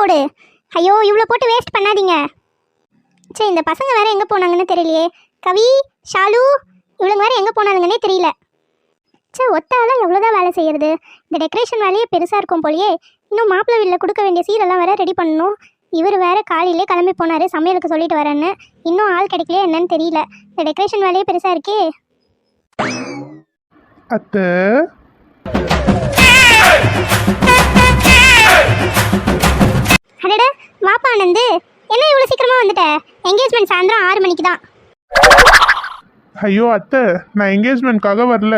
போடு. ஐயோ இவ்வளோ போட்டு வேஸ்ட் பண்ணாதீங்க. சரி இந்த பசங்க வேற எங்கே போனாங்கன்னு தெரியலையே. கவி ஷாலு இவளுங்க வேற எங்கே போனானுங்கன்னே தெரியல. சே ஒத்தால எவ்வளோதான் வேலை செய்யறது? இந்த டெக்கரேஷன் வேலையே பெருசாக இருக்கும் போலயே. இன்னும் மாப்பிள்ளை வீட்டில் கொடுக்க வேண்டிய சீரெல்லாம் வேற ரெடி பண்ணணும். இவர் வேற காலையிலே கிளம்பி போனாரு சமையலுக்கு சொல்லிட்டு வரேன்னு. இன்னும் ஆள் கிடைக்கலையே என்னன்னு தெரியல. இந்த டெக்கரேஷன் வேலையே பெருசாக இருக்கே. அத்தை. அடட வாப்பா ஆனந்து என்ன இவ்வளோ சீக்கிரமாக வந்துட்ட? என்கேஜ்மெண்ட் சாயந்தரம் ஆறு மணிக்கு தான் ஐயோ அத்தை நான் என்கேஜ்மெண்ட்காக வரல.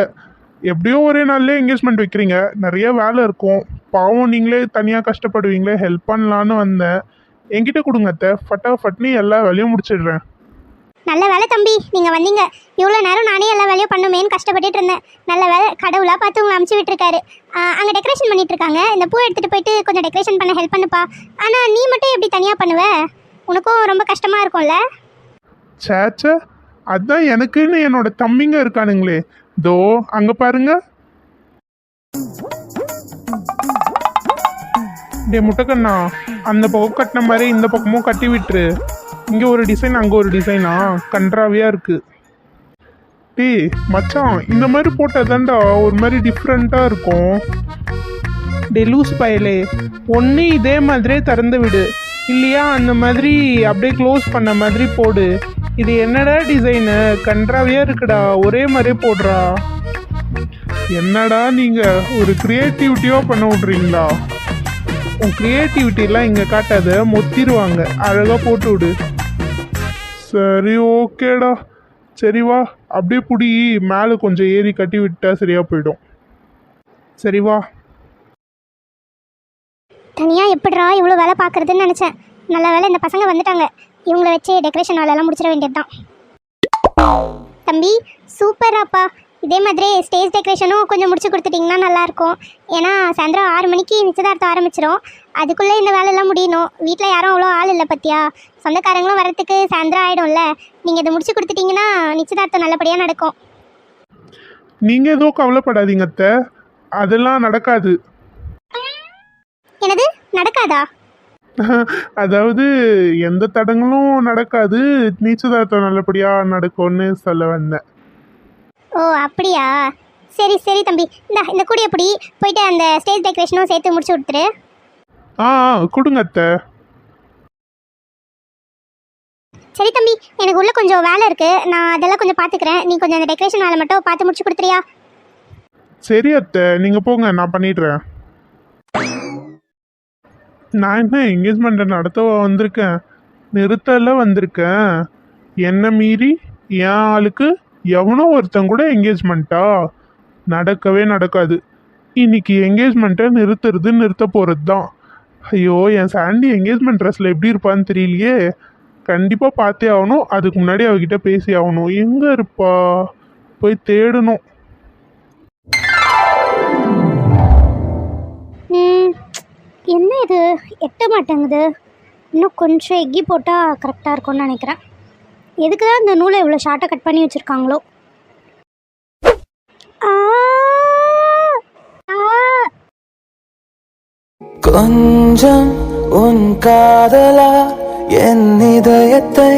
எப்படியோ ஒரே நாள்லேயே என்கேஜ்மெண்ட் வைக்கிறீங்க. நிறைய வேலை இருக்கும். பாவம் நீங்களே தனியாக கஷ்டப்படுவீங்களே. ஹெல்ப் பண்ணலான்னு வந்தேன். என்கிட்ட கொடுங்க அத்தை. ஃபட்டாஃபட்னு எல்லா வேலையும் முடிச்சிடுறேன். நல்ல வேலை தம்பி நீங்கள் வந்தீங்க. இவ்வளோ நேரம் நானே எல்லா வேலையும் பண்ணுமேன்னு கஷ்டப்பட்டுட்டு இருந்தேன். நல்ல வேலை கடவுளாக பார்த்து உங்களை அமுச்சு விட்டுருக்காரு. அங்கே டெக்கரேஷன் பண்ணிட்டு இருக்காங்க இந்த பூ எடுத்துகிட்டு போயிட்டு கொஞ்சம் டெக்கரேஷன் பண்ண ஹெல்ப் பண்ணுப்பா. ஆனால் நீ மட்டும் எப்படி தனியாக பண்ணுவ? உனக்கும் ரொம்ப கஷ்டமாக இருக்கும்ல? சேச்சே அதான் எனக்குன்னு என்னோட தம்பிங்க இருக்கானுங்களே. தோ அங்கே பாருங்க. டே முட்டைக்கண்ணா அந்த பக்கம் கட்டின மாதிரி இந்த பக்கமும் கட்டி விட்டுரு. இங்கே ஒரு டிசைன் அங்கே ஒரு டிசைனா கன்றாவியாக இருக்குது டே மச்சான் இந்த மாதிரி போட்டால் தாண்டா ஒரு மாதிரி டிஃப்ரெண்ட்டாக இருக்கும். டே லூஸ் பயலே. ஒன்று இதே மாதிரியே திறந்து விடு. இல்லையா அந்த மாதிரி அப்படியே க்ளோஸ் பண்ண மாதிரி போடு. இது என்னடா டிசைனு கன்றாவியாக இருக்குடா. ஒரே மாதிரி போடுறா. என்னடா நீங்கள் ஒரு க்ரியேட்டிவிட்டியாக பண்ண விட்றீங்களா? உன் க்ரியேட்டிவிட்டிலாம் இங்கே காட்டாத மொத்திடுவாங்க. அழகாக போட்டு விடு. சரி ஓகேடா. சரி வா. அப்படியே பிடி. மேலே கொஞ்சம் ஏறி கட்டி விட்டா சரியாக போயிடும். சரி வா. தனியாக எப்படிரா இவ்வளோ வேலை பார்க்குறதுன்னு நினச்சேன். நல்ல வேலை இந்த பசங்க வந்துட்டாங்க. இவங்கள வச்சு டெக்கரேஷன் வேலையெல்லாம் முடிச்சிட வேண்டியது தான் தம்பி சூப்பராப்பா இதே மாதிரி ஸ்டேஜ் டெக்கரேஷனும் கொஞ்சம் முடிச்சு கொடுத்துட்டிங்கன்னா நல்லாயிருக்கும். ஏன்னா சாயந்தரம் ஆறு மணிக்கு நிச்சயதார்த்தம் ஆரம்பிச்சிரும். அதுக்குள்ளே இந்த வேலையெல்லாம் முடியணும். வீட்டில் யாரும் அவ்வளோ ஆள் இல்லை பத்தியா? சொந்தக்காரங்களும் வரத்துக்கு சாயந்தரம் ஆகிடும்ல நீங்கள் இதை முடிச்சு கொடுத்துட்டிங்கன்னா நிச்சயதார்த்தம் நல்லபடியாக நடக்கும். நீங்க எதுவும் கவலைப்படாதீங்க அத்தை. அதெல்லாம் நடக்காது. என்னது? நடக்காதா? அதாவது எந்த தடங்களும் நடக்காது. நிச்சயதார்த்தம் நல்லபடியா நடக்கும்னு சொல்ல வந்தேன். ஓ அப்படியா? சரி சரி தம்பி. இந்த இந்த கூடிய பிடி போயிட்டு அந்த ஸ்டேஜ் டெக்கரேஷனும் சேர்த்து முடிச்சு கொடுத்துரு. ஆ ஆ, கொடுங்க அத்தை. சரி தம்பி எனக்கு உள்ள கொஞ்சம் வேலை இருக்கு. நான் அதெல்லாம் கொஞ்சம் பார்த்துக்கிறேன் நீ கொஞ்சம் அந்த டெக்கரேஷன் வேலை மட்டும் பார்த்து முடிச்சு கொடுத்துறியா? சரி அத்தை நீங்க போங்க நான் பண்ணிடுறேன். நான் என்ன என்கேஜ்மெண்ட்டை நடத்தவா வந்திருக்கேன்? நிறுத்தல வந்திருக்கேன். என்ன மீறி என் ஆளுக்கு எவனோ ஒருத்தன் கூட என்கேஜ்மெண்ட்டா நடக்கவே நடக்காது. இன்னைக்கு என்கேஜ்மெண்ட்டை நிறுத்துறது நிறுத்த போகிறது தான் ஐயோ என் சாண்டி என்கேஜ்மெண்ட் ட்ரெஸ்ஸில் எப்படி இருப்பான்னு தெரியலையே. கண்டிப்பாக பார்த்தே ஆகணும். அதுக்கு முன்னாடி அவகிட்ட பேசி ஆகணும். எங்கே இருப்பா? போய் தேடணும். என்ன இது? எட்ட மாட்டேங்குது. இன்னும் கொஞ்சம் எக்கி போட்டால் கரெக்டாக இருக்கும்னு நினைக்கிறேன். எதுக்கு தான் இந்த நூலை இவ்வளோ ஷார்ட்டாக கட் பண்ணி வச்சுருக்காங்களோ? கொஞ்சம் உன் காதலா என் இதயத்தை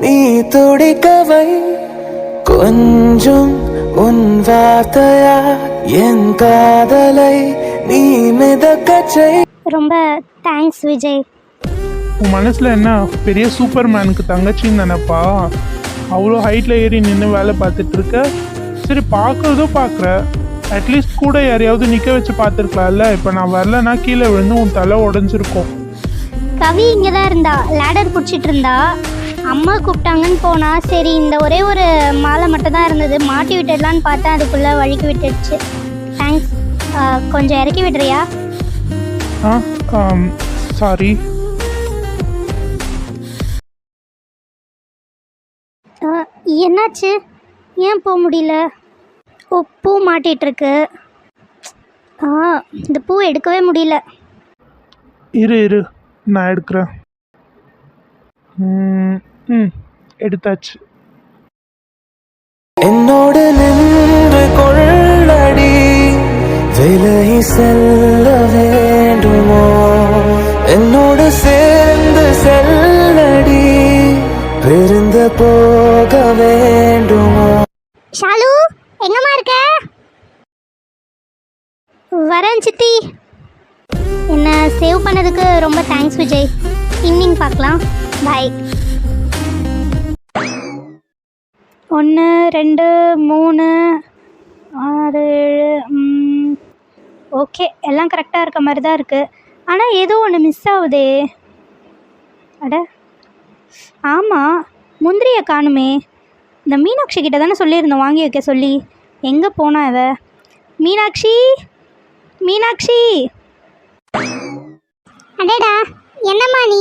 நீ துடிக்கவை. கொஞ்சம் உன் வார்த்தையா என் காதலை நீ மிதக்கச் செய். ரொம்ப தேங்க்ஸ் விஜய். உன் மனசில் என்ன? பெரிய சூப்பர் மேனுக்கு தங்கச்சின்னு நினைப்பா? அவ்வளோ ஹைட்டில் ஏறி நின்று வேலை பார்த்துட்டு இருக்க? சரி பார்க்குறதோ பார்க்குற. அட்லீஸ்ட் கூட யாரையாவது நிற்க வச்சு பார்த்துருக்கலாம்ல? இப்போ நான் வரலன்னா கீழே விழுந்து உன் தலை உடஞ்சிருக்கும். கவி இங்கே தான் இருந்தா. லேடர் பிடிச்சிட்டு இருந்தா. அம்மா கூப்பிட்டாங்கன்னு போனா சரி இந்த ஒரே ஒரு மாலை மட்டும் தான் இருந்தது. மாட்டி விட்டுடலான்னு பார்த்தேன். அதுக்குள்ளே வழுக்கி விட்டுடுச்சு. தேங்க்ஸ் கொஞ்சம் இறக்கி விடுறியா? ஆ சாரி என்னாச்சு? ஏன் போக முடியல? ஓ பூ மாட்டிட்டு இருக்கு ஆ இந்த பூ எடுக்கவே முடியல. இரு இரு. நான் எடுக்கிறேன். ம், ம். எடுத்தாச்சு. என்னோடு நின்று கொள்ளடி. விலகி செல்ல வரேன் சித்தி. என்னை சேவ் பண்ணதுக்கு ரொம்ப தேங்க்ஸ் விஜய். ஈவினிங் பார்க்கலாம். பாய் ஒன்று ரெண்டு மூணு ஆறு ஏழு ஓகே எல்லாம் கரெக்டாக இருக்க மாதிரி தான் இருக்குது ஆனால் ஏதோ ஒன்று மிஸ் ஆகுதே அட. ஆமாம் முந்திரியை காணுமே. இந்த மீனாட்சி கிட்ட தானே சொல்லியிருந்தோம் வாங்கி வைக்க சொல்லி. எங்கே போனா இவ? மீனாட்சி? மீனாட்சி. அடடா என்னம்மா நீ?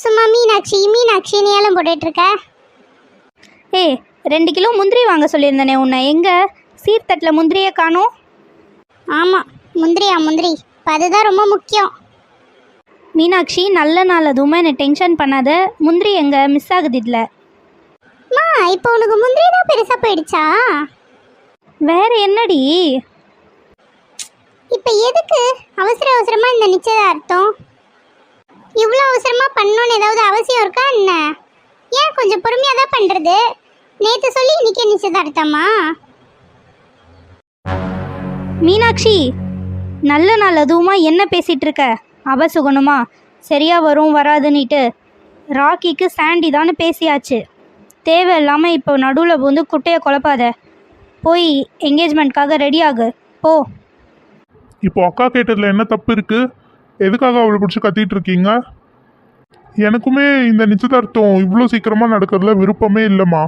சும்மா மீனாட்சி மீனாட்சின்னு ஏலம் போட்டுட்டு இருக்க ஏய் ரெண்டு கிலோ முந்திரி வாங்க சொல்லியிருந்தனே உன்னை. எங்கே? சீர்தட்டில் முந்திரியை காணோம். ஆமாம் முந்திரியா முந்திரி. இப்போ அதுதான் ரொம்ப முக்கியம். மீனாட்சி நல்ல நாள் அதுவுமே என்னை டென்ஷன் பண்ணாத. முந்திரி எங்கே? மிஸ் ஆகுது இதில். மா இப்போ உனக்கு முந்திரி தான் பெருசாக போயிடுச்சா? வேற என்னடி? இப்போ எதுக்கு? அவசர அவசரமாக இந்த நிச்சயதார்த்தம்? இவ்வளோ அவசரமாக பண்ணணும்னு ஏதாவது அவசியம் இருக்கா என்ன? ஏன் கொஞ்சம் பொறுமையாக தான் பண்ணுறது நேற்று சொல்லி இன்னைக்கு நிச்சயதார்த்தமா? மீனாட்சி நல்ல நாள் அதுவுமா என்ன பேசிட்டு இருக்க? அவசுகணுமா சரியா வரும் வராதுன்னிட்டு. ராக்கிக்கு சாண்டி தானே பேசியாச்சு. தேவையில்லாமல் இப்போ நடுவில் வந்து குட்டையை குழப்பாத. போய் என்கேஜ்மெண்ட்காக ரெடி ஆகு. போ. இப்போ அக்கா கேட்டதில் என்ன தப்பு இருக்குது எதுக்காக அவளை பிடிச்சி கத்திட்டு இருக்கீங்க? எனக்குமே இந்த நிச்சயதார்த்தம் இவ்வளோ சீக்கிரமாக நடக்கிறதுல விருப்பமே இல்லைம்மா.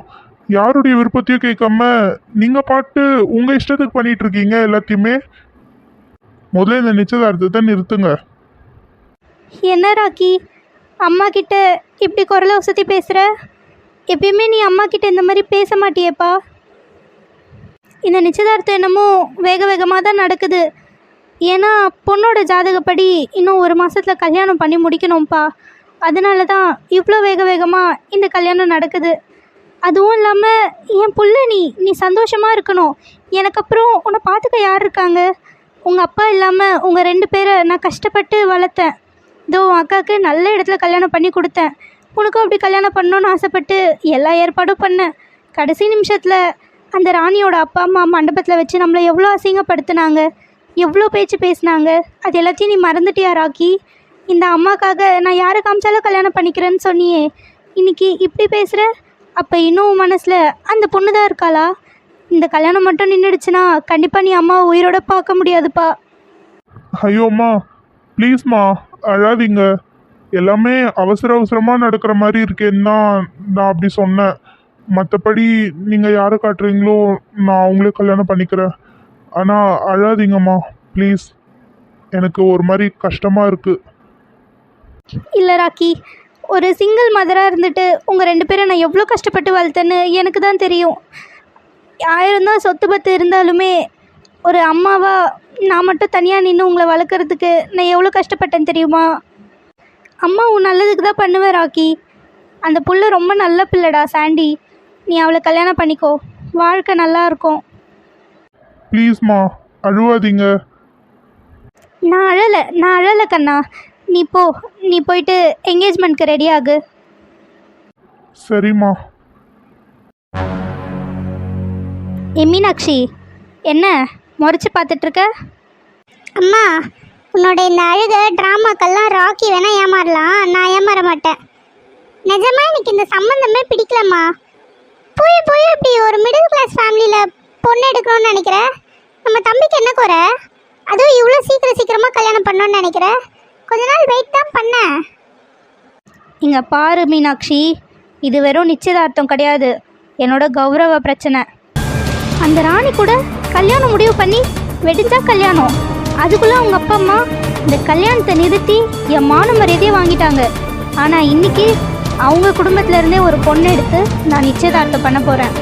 யாருடைய விருப்பத்தையும் கேட்காம நீங்கள் பாட்டு உங்கள் இஷ்டத்துக்கு பண்ணிகிட்டு இருக்கீங்க எல்லாத்தையுமே? முதல்ல இந்த நிச்சயதார்த்தத்தை நிறுத்துங்க. என்ன ராக்கி? அம்மா கிட்ட இப்படி குரலை வசதி பேசுகிற எப்பயுமே நீ அம்மா கிட்ட இந்த மாதிரி பேச மாட்டியேப்பா? இந்த நிச்சயதார்த்தம் என்னமோ வேக வேகமாக தான் நடக்குது. ஏன்னா பொண்ணோட ஜாதகப்படி இன்னும் ஒரு மாதத்தில் கல்யாணம் பண்ணி முடிக்கணும்ப்பா அதனால தான் இவ்வளோ வேக வேகமாக இந்த கல்யாணம் நடக்குது. அதுவும் இல்லாமல் என் புள்ள நீ நீ சந்தோஷமாக இருக்கணும். எனக்கு அப்புறம் உன்னை பார்த்துக்க யார் இருக்காங்க? உங்கள் அப்பா இல்லாமல் உங்கள் ரெண்டு பேரை நான் கஷ்டப்பட்டு வளர்த்தேன். இதோ உன் அக்காவுக்கு நல்ல இடத்துல கல்யாணம் பண்ணி கொடுத்தேன். உனக்கும் அப்படி கல்யாணம் பண்ணணும்னு ஆசைப்பட்டு எல்லா ஏற்பாடும் பண்ணேன். கடைசி நிமிஷத்தில் அந்த ராணியோட அப்பா அம்மா மண்டபத்தில் வச்சு நம்மளை எவ்வளோ அசிங்கப்படுத்தினாங்க. எவ்வளோ பேச்சு பேசினாங்க? அது எல்லாத்தையும் நீ மறந்துட்டியா ராக்கி இந்த அம்மாக்காக நான் யாரை காமிச்சாலும் கல்யாணம் பண்ணிக்கிறேன்னு சொன்னியே. இன்னைக்கு இப்படி பேசுகிற அப்போ இன்னும் மனசில் அந்த பொண்ணு தான் இருக்காளா? இந்த கல்யாணம் மட்டும் நின்றுடுச்சுன்னா கண்டிப்பாக நீ அம்மாவை உயிரோட பார்க்க முடியாதுப்பா. ஐயோம்மா ப்ளீஸ்மா அழாதீங்க. எல்லாமே அவசர அவசரமாக நடக்கிற மாதிரி இருக்கேன்னு தான் நான் அப்படி சொன்னேன். மற்றபடி நீங்கள் யாரை காட்டுறீங்களோ நான் அவங்களே கல்யாணம் பண்ணிக்கிறேன். ஆனால் அழாதீங்கம்மா. ப்ளீஸ் எனக்கு ஒரு மாதிரி கஷ்டமாக இருக்குது இல்லை ராக்கி. ஒரு சிங்கிள் மதராக இருந்துட்டு உங்கள் ரெண்டு பேரும் நான் எவ்வளோ கஷ்டப்பட்டு வளர்த்தேன்னு எனக்கு தான் தெரியும். ஆயிரம் தான் சொத்து பத்து இருந்தாலுமே ஒரு அம்மாவாக நான் மட்டும் தனியாக நின்று உங்களை வளர்க்குறதுக்கு நான் எவ்வளோ கஷ்டப்பட்டேன் தெரியுமா? அம்மா உன் நல்லதுக்கு தான் பண்ணுவேன் ராக்கி. அந்த புள்ள ரொம்ப நல்ல பிள்ளைடா சாண்டி. நீ அவளை கல்யாணம் பண்ணிக்கோ. வாழ்க்கை நல்லாயிருக்கும் ப்ளீஸ்மா அழுவாதீங்க. நான் அழலை நான் அழலை கண்ணா. நீ போ நீ போயிட்டு என்கேஜ்மெண்ட்க்கு ரெடி ஆகு. சரிம்மா ஏ மீனாட்சி என்ன முறைச்சி பார்த்துட்ருக்க? அம்மா உன்னோட இந்த அழுக ட்ராமாக்கெல்லாம் ராக்கி வேணா ஏமாறலாம். நான் ஏமாற மாட்டேன். நிஜமா எனக்கு இந்த சம்மந்தமே பிடிக்கலம்மா. போய் போய் இப்படி ஒரு மிடில் கிளாஸ் ஃபேமிலியில் பொண்ணு எடுக்கணும்னு நினைக்கிற? நம்ம தம்பிக்கு என்ன குறை? அதுவும் இவ்வளோ சீக்கிரம் சீக்கிரமாக கல்யாணம் பண்ணணும்னு நினைக்கிற? கொஞ்ச நாள் வெயிட் தான் பண்ண. இங்கே பாரு மீனாட்சி இது வெறும் நிச்சயதார்த்தம் கிடையாது. என்னோட கௌரவ பிரச்சனை. அந்த ராணி கூட கல்யாணம் முடிவு பண்ணி வெடிஞ்சா கல்யாணம். அதுக்குள்ள அவங்க அப்பா அம்மா இந்த கல்யாணத்தை நிறுத்தி என் மான மரியாதையை வாங்கிட்டாங்க. ஆனால் இன்னைக்கு அவங்க குடும்பத்துல இருந்தே ஒரு பொண்ணு எடுத்து நான் நிச்சயதார்த்தம் பண்ண போகிறேன்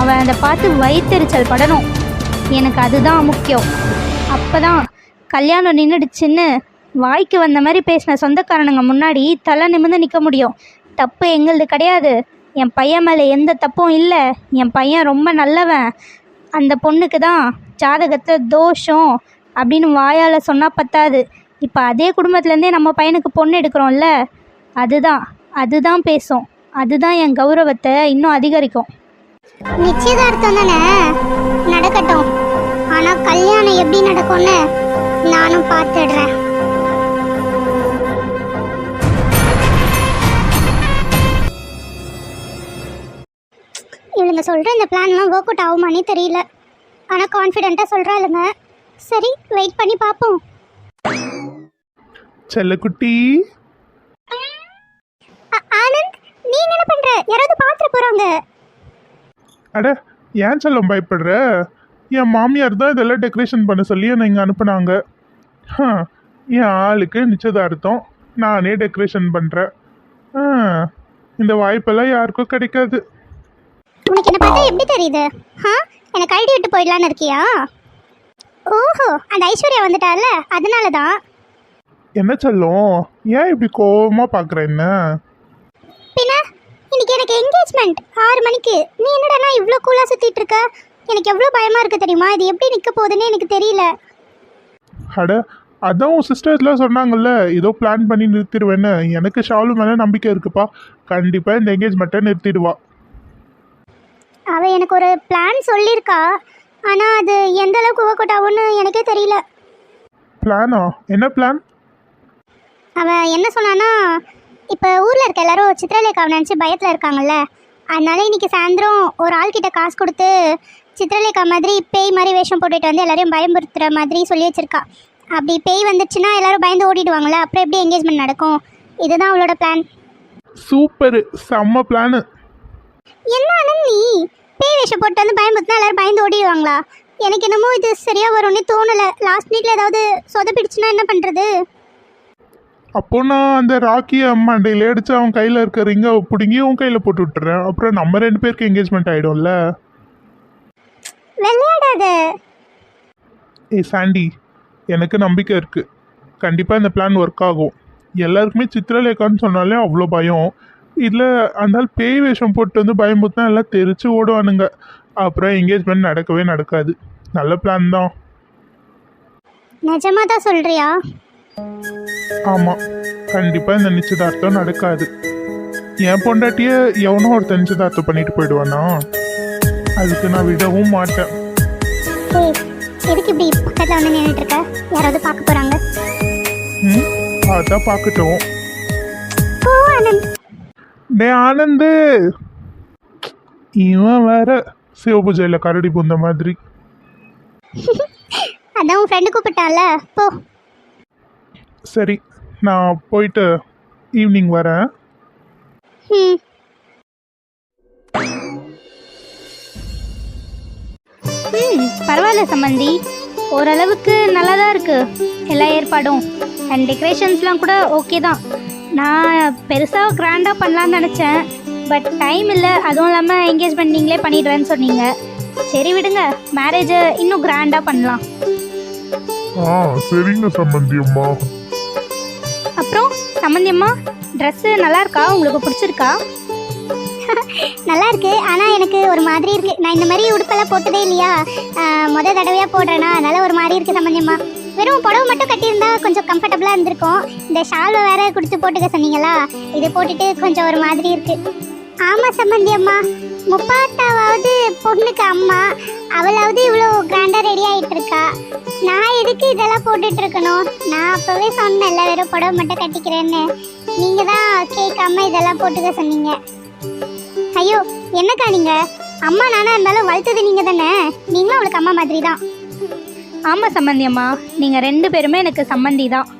அவன் அதை பார்த்து வயிற்றெரிச்சல் படணும். எனக்கு அதுதான் முக்கியம். அப்போ தான் கல்யாணம் நின்றுடுச்சின்னு வாய்க்கு வந்த மாதிரி பேசின சொந்தக்காரனுங்க முன்னாடி தலை நிமிர்ந்து நிற்க முடியும். தப்பு எங்களுது கிடையாது. என் பையன் மேலே எந்த தப்பும் இல்லை. என் பையன் ரொம்ப நல்லவன். அந்த பொண்ணுக்கு தான் ஜாதகத்தை தோஷம் அப்படின்னு வாயால் சொன்னால் பத்தாது. இப்போ அதே குடும்பத்துலேருந்தே நம்ம பையனுக்கு பொண்ணு எடுக்கிறோம்ல. அதுதான். அதுதான் பேசும். அதுதான் என் கௌரவத்தை இன்னும் அதிகரிக்கும். நிச்சயதார்த்தம் தானே? நடக்கட்டும். ஆனால் கல்யாணம் எப்படி நடக்கும்னு நானும் பார்த்துடுறேன். இவளுங்க சொல்கிற இந்த பிளான்லாம் ஒர்க் அவுட் ஆகுமானே தெரியல. ஆனால் கான்ஃபிடென்ட்டாக சொல்கிறாளுங்க சரி வெயிட் பண்ணி பார்ப்போம். செல்லக்குட்டி. ஆனந்த் நீ என்ன பண்ணுற யாராவது பார்த்துட்டு போகிறாங்க அட ஏன் செல்லம் பயப்படுற? என் மாமியார் தான் இதெல்லாம் டெக்கரேஷன் பண்ண சொல்லி என்னை இங்கே அனுப்புனாங்க. ஹ, என் ஆளுக்கு நிச்சயதார்த்தம். நானே டெக்கரேஷன் பண்ணுறேன் இந்த வாய்ப்பெல்லாம் யாருக்கும் கிடைக்காது. உனக்கு என்ன பார்த்தா எப்படி தெரியுது? ஆ என்னை கழட்டி விட்டு போயிடலான்னு இருக்கியா? ஓஹோ அந்த ஐஸ்வர்யா வந்துட்டால அதனால தான் என்ன செல்லம்? ஏன் இப்படி கோவமாக பார்க்குற என்ன? பின்ன? இன்னைக்கு எனக்கு என்கேஜ்மெண்ட் ஆறு மணிக்கு. நீ என்னடா இவ்வளோ கூலாக சுற்றிட்டு இருக்க? எனக்கு எவ்வளோ பயமாக இருக்கு தெரியுமா? இது எப்படி நிற்க போகுதுன்னு எனக்கு தெரியல. அட அதான் உன் சிஸ்டர்ஸ்லாம் சொன்னாங்கல்ல ஏதோ பிளான் பண்ணி நிறுத்திடுவேன்னு. எனக்கு ஷாலு மேலே நம்பிக்கை இருக்குப்பா. கண்டிப்பாக இந்த என்கேஜ்மெண்ட்டை நிறுத்திடுவா. அவள் எனக்கு ஒரு பிளான் சொல்லியிருக்கா. ஆனால் அது எந்த அளவுக்கு ஒர்க் அவுட் ஆகும்னு எனக்கே தெரியல. பிளானா என்ன பிளான் அவள் என்ன சொன்னான்னா இப்போ ஊரில் இருக்க எல்லாரும் சித்திரலேகாவை நினச்சி பயத்தில் இருக்காங்கல்ல. அதனால இன்னைக்கு சாயந்தரம் ஒரு ஆள்கிட்ட காசு கொடுத்து சித்திரலேகா மாதிரி பேய் மாதிரி வேஷம் போட்டுட்டு வந்து எல்லாரையும் பயமுறுத்துற மாதிரி சொல்லி வச்சிருக்கா. அப்படி பேய் வந்துச்சுன்னா எல்லாரும் பயந்து ஓடிடுவாங்கல்ல. அப்புறம் எப்படி என்கேஜ்மெண்ட் நடக்கும்? இதுதான் அவளோட பிளான் சூப்பரு செம்ம பிளானு என்ன ஆனந்த் நீ? பேய் வேஷம் போட்டு வந்து பயமுறுத்தினா எல்லாரும் பயந்து ஓடிடுவாங்களா? எனக்கு என்னமோ இது சரியா வரும்னே தோணலை. லாஸ்ட் மினிட்ல ஏதாவது சொதப்பிடுச்சுன்னா என்ன பண்ணுறது அப்போ நான் அந்த ராக்கி மண்டையில அடிச்சு அவன் கையில் இருக்க ரிங்கை பிடுங்கி உன் கையில் போட்டு விட்டுறேன். அப்புறம் நம்ம ரெண்டு பேருக்கு என்கேஜ்மெண்ட் ஆகிடும்ல விளையாடாத. ஏய் சாண்டி எனக்கு நம்பிக்கை இருக்குது கண்டிப்பாக இந்த பிளான் ஒர்க் ஆகும். எல்லாருக்குமே சித்திரலேகான்னு சொன்னாலே அவ்வளோ பயம். இதில் அந்த பேய் வேஷம் போட்டு வந்து பயமுறுத்தினா எல்லாம் தெரிச்சு ஓடுவானுங்க. அப்புறம் என்கேஜ்மெண்ட் நடக்கவே நடக்காது. நல்ல பிளான் தான். நிஜமா தான் சொல்றியா? ஆமாம் கண்டிப்பாக இந்த நிச்சயதார்த்தம் நடக்காது. என் பொண்டாட்டிய எவனோ ஒருத்தன் நிச்சயதார்த்தம் பண்ணிட்டு போயிடுவானா? அதுக்கு நான் விடவும் மாட்டேன். எதுக்கு இப்படி பக்கத்தில் வந்து நின்றுட்டு இருக்க? யாராவது பார்க்க போறாங்க? ம் அதான் பார்க்கட்டும். டே ஆனந்து. இவன் வேற சிவபூஜையில் கரடி பூந்த மாதிரி. அதான் உன் ஃப்ரெண்டு கூப்பிட்டால போ. சரி நான் போயிட்டு ஈவினிங் வரேன். ம். பரவாயில்ல சம்மந்தி ஓரளவுக்கு நல்லா தான் இருக்கு. எல்லா ஏற்பாடும். அண்ட் டெக்கரேஷன்ஸ்லாம் கூட ஓகே தான். நான் பெருசாக கிராண்டாக பண்ணலான்னு நினச்சேன். பட் டைம் இல்லை. அதுவும் இல்லாமல் என்கேஜ்மெண்ட் நீங்களே பண்ணிடுறேன்னு சொன்னீங்க. சரி விடுங்க. மேரேஜை இன்னும் கிராண்டாக பண்ணலாம். ஆ சரிங்க சம்பந்தி அம்மா. அப்புறம் சம்மந்தியம்மா ட்ரெஸ்ஸு நல்லா இருக்கா? உங்களுக்கு பிடிச்சிருக்கா? நல்லா இருக்கு. ஆனால் எனக்கு ஒரு மாதிரி இருக்கு. நான் இந்த மாதிரி உடுப்பெல்லாம் போட்டதே இல்லையா? மொதல் முத தடவையாக போடுறேனா அதனால ஒரு மாதிரி இருக்கு சம்மந்தியம்மா வெறும் புடவை மட்டும் கட்டியிருந்தா கொஞ்சம் கம்ஃபர்டபுளாக இருந்திருக்கும். இந்த ஷால்வை வேற கொடுத்து போட்டுக்க சொன்னீங்களா? இது போட்டுட்டு கொஞ்சம் ஒரு மாதிரி இருக்கு. ஆமாம் சம்மந்தி அம்மா. முப்பாத்தாவாவது பொண்ணுக்கு அம்மா. அவளாவது இவ்வளோ கிராண்டாக ரெடி ஆகிட்டு இருக்கா நான் எதுக்கு இதெல்லாம் போட்டுட்டு இருக்கணும் நான் அப்போவே சொன்னேன்ல வெறும் புடவை மட்டும் கட்டிக்கிறேன்னு. நீங்கள் தான் கேட்காம இதெல்லாம் போட்டுக்க சொன்னீங்க. ஐயோ என்னக்கா நீங்க? அம்மா நானா இருந்தாலும் வளர்த்தது நீங்க தானே? நீங்களும் அவளுக்கு அம்மா மாதிரி தான் ஆமாம் சம்மந்தி அம்மா நீங்கள் ரெண்டு பேருமே எனக்கு சம்மந்தி தான்.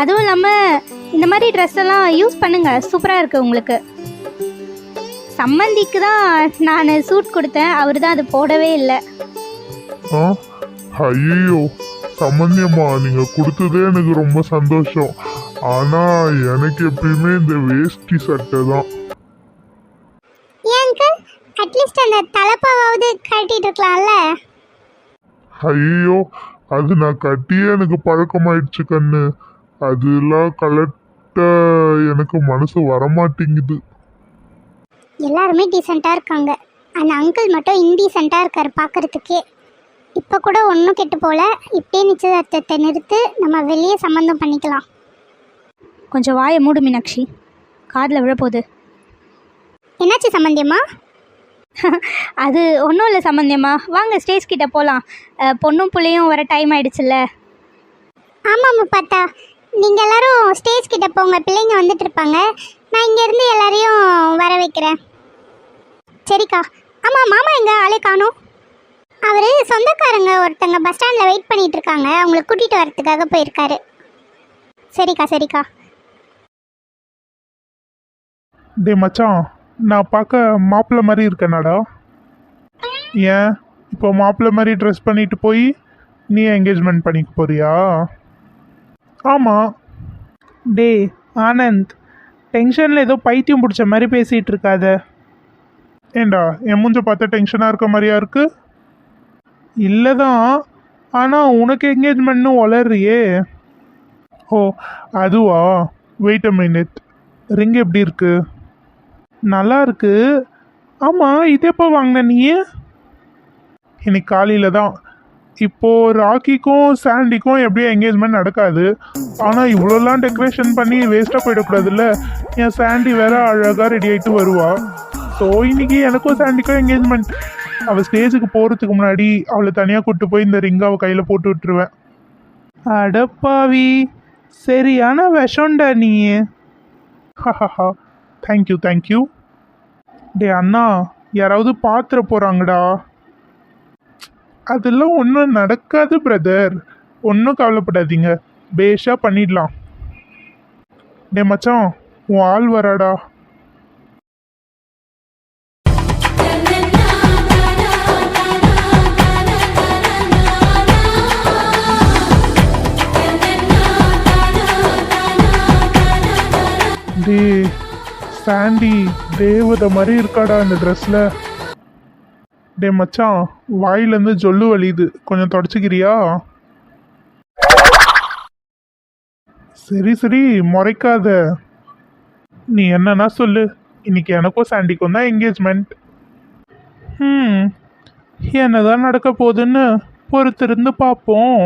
அதுவும் இல்லாமல் இந்த மாதிரி ட்ரெஸ் எல்லாம் யூஸ் பண்ணுங்கள் சூப்பராக இருக்குது உங்களுக்கு. சம்மந்திக்கு தான் நான் சூட் கொடுத்தேன் அவர் தான் அது போடவே இல்லை. ஐயோ சம்பந்தியம்மா நீங்க கொடுத்ததே எனக்கு ரொம்ப சந்தோஷம். ஆனா எனக்கு எப்பயுமே இந்த வேஷ்டி சட்டை தான். அங்கிள் அட்லீஸ்ட் அந்த தலைப்பாவது கட்டிட்டு இருக்கலாம்ல? ஐயோ அது நான் கட்டியே எனக்கு பழக்கமாயிடுச்சு கண்ணு. அதெல்லாம் கலட்ட எனக்கு மனசு வரமாட்டேங்குது. எல்லாருமே டீசெண்டாக இருக்காங்க. அந்த அங்கிள் மட்டும் இன்டீசெண்டாக இருக்கார் பார்க்கறதுக்கே இப்போ கூட ஒன்றும் கெட்டு போல. இப்படியே நிச்சயதார்த்தத்தை நிறுத்து நம்ம வெளியே சம்மந்தம் பண்ணிக்கலாம். கொஞ்சம் வாயை மூடு மீனாட்சி. காதில் விழப்போகுது. என்னாச்சு சம்மந்தியம்மா அது ஒன்றும் இல்லை சம்மந்தியம்மா வாங்க ஸ்டேஜ் கிட்ட போகலாம் பொண்ணும் பிள்ளையும் வர டைம் ஆயிடுச்சுல்ல. ஆமாம் பார்த்தா நீங்கள் எல்லாரும் ஸ்டேஜ் கிட்ட போங்க. பிள்ளைங்க வந்துட்டு இருப்பாங்க. நான் இங்கேருந்து எல்லாரையும் வர வைக்கிறேன். சரிக்கா. ஆமாம் மாமா எங்க? ஆளே காணோம். அவர் சொந்தக்காரங்க ஒருத்தங்க பஸ் ஸ்டாண்டில் வெயிட் பண்ணிட்டு இருக்காங்க. அவங்கள கூட்டிகிட்டு வரதுக்காக போயிருக்காரு. சரிக்கா சரிக்கா. டே மச்சான் நான் பார்க்க மாப்பிள்ளை மாதிரி இருக்கேனாடா? ஏன்? இப்போ மாப்பிள்ளை மாதிரி ட்ரெஸ் பண்ணிட்டு போய் நீ என்கேஜ்மெண்ட் பண்ணிக்க போறியா? ஆமாம் டே ஆனந்த் டென்ஷனில் ஏதோ பைத்தியம் பிடிச்ச மாதிரி பேசிகிட்டு இருக்காத. ஏண்டா என் மூஞ்ச பார்த்தா டென்ஷனாக இருக்க மாதிரியா இருக்குது இல்லை தான் ஆனால் உனக்கு என்கேஜ்மெண்ட்னு வளர்றியே. ஓ அதுவா? வெயிட் அ மினிட் ரிங் எப்படி இருக்கு? நல்லா இருக்கு. ஆமாம் இது எப்போ வாங்கின நீ? இன்னைக்கு காலையில் தான். இப்போது ராக்கிக்கும் சாண்டிக்கும் எப்படியும் என்கேஜ்மெண்ட் நடக்காது. ஆனால் இவ்வளோலாம் டெக்கரேஷன் பண்ணி வேஸ்ட்டாக போயிடக்கூடாதுல்ல? என் சாண்டி வேற அழகாக ரெடி ஆகிட்டு வருவா. ஸோ இன்னைக்கு எனக்கும் சாண்டிக்கும் என்கேஜ்மெண்ட் அவள் ஸ்டேஜுக்கு போகிறதுக்கு முன்னாடி அவளை தனியாக கூப்பிட்டு போய் இந்த ரிங்கை அவள் கையில் போட்டு விட்டுருவேன். அடப்பாவி சரியான விஷம்டா நீ. ஹஹஹா. தேங்க்யூ தேங்க்யூ டே அண்ணா யாராவது பாத்திர போகிறாங்கடா அதெல்லாம் ஒன்றும் நடக்காது பிரதர் ஒன்றும் கவலைப்படாதீங்க. பேஷாக பண்ணிடலாம். டே மச்சான் உன் ஆள் வராடா. டே சாண்டி தேவதை மாதிரி இருக்காடா இந்த ட்ரெஸ்ஸில் டே மச்சான் வாயிலேருந்து ஜொல்லு வலியுது. கொஞ்சம் தொடச்சிக்கிறியா? சரி சரி முறைக்காத. நீ என்னன்னா சொல்லு. இன்னைக்கு எனக்கும் சாண்டிக்கும் தான் என்கேஜ்மெண்ட் ம் என்னதான் நடக்க போகுதுன்னு பொறுத்திருந்து பார்ப்போம்.